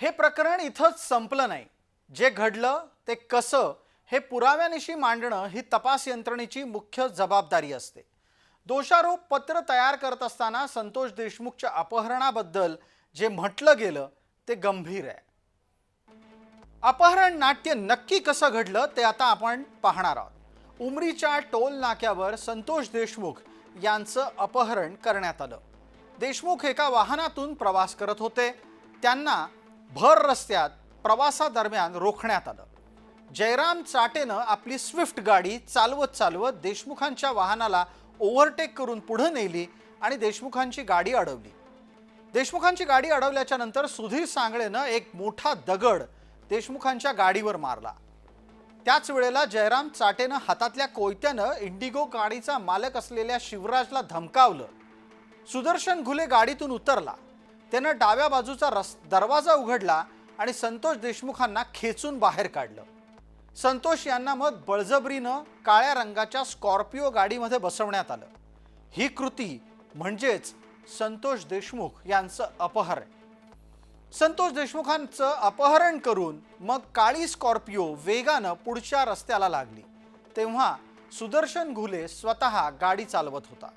हे प्रकरण इथंच संपलं नाही. जे घडलं ते कसं हे पुराव्यानिशी मांडणं ही तपास यंत्रणेची मुख्य जबाबदारी असते. दोषारोप पत्र तयार करत असताना संतोष देशमुखच्या अपहरणाबद्दल जे म्हटलं गेलं ते गंभीर आहे. अपहरण नाट्य नक्की कसं घडलं ते आता आपण पाहणार आहोत. उमरीच्या टोल नाक्यावर संतोष देशमुख यांचं अपहरण करण्यात आलं. देशमुख एका वाहनातून प्रवास करत होते. त्यांना भर रस्त्यात प्रवासादरम्यान रोखण्यात आलं. जयराम चाटेनं आपली स्विफ्ट गाडी चालवत चालवत देशमुखांच्या वाहनाला ओव्हरटेक करून पुढे नेली आणि देशमुखांची गाडी अडवली. देशमुखांची गाडी अडवल्याच्या नंतर सुधीर सांगळेनं एक मोठा दगड देशमुखांच्या गाडीवर मारला. त्याच वेळेला जयराम चाटेनं हातातल्या कोयत्यानं इंडिगो गाडीचा मालक असलेल्या शिवराजला धमकावलं. सुदर्शन घुले गाडीतून उतरला. त्यानं डाव्या बाजूचा रस दरवाजा उघडला आणि संतोष देशमुखांना खेचून बाहेर काढलं. संतोष यांना मग बळजबरीनं काळ्या रंगाच्या स्कॉर्पिओ गाडीमध्ये बसवण्यात आलं. ही कृती म्हणजेच संतोष देशमुख यांचं अपहरण. संतोष देशमुखांचं अपहरण करून मग काळी स्कॉर्पिओ वेगानं पुढच्या रस्त्याला लागली. तेव्हा सुदर्शन घुले स्वतः गाडी चालवत होता.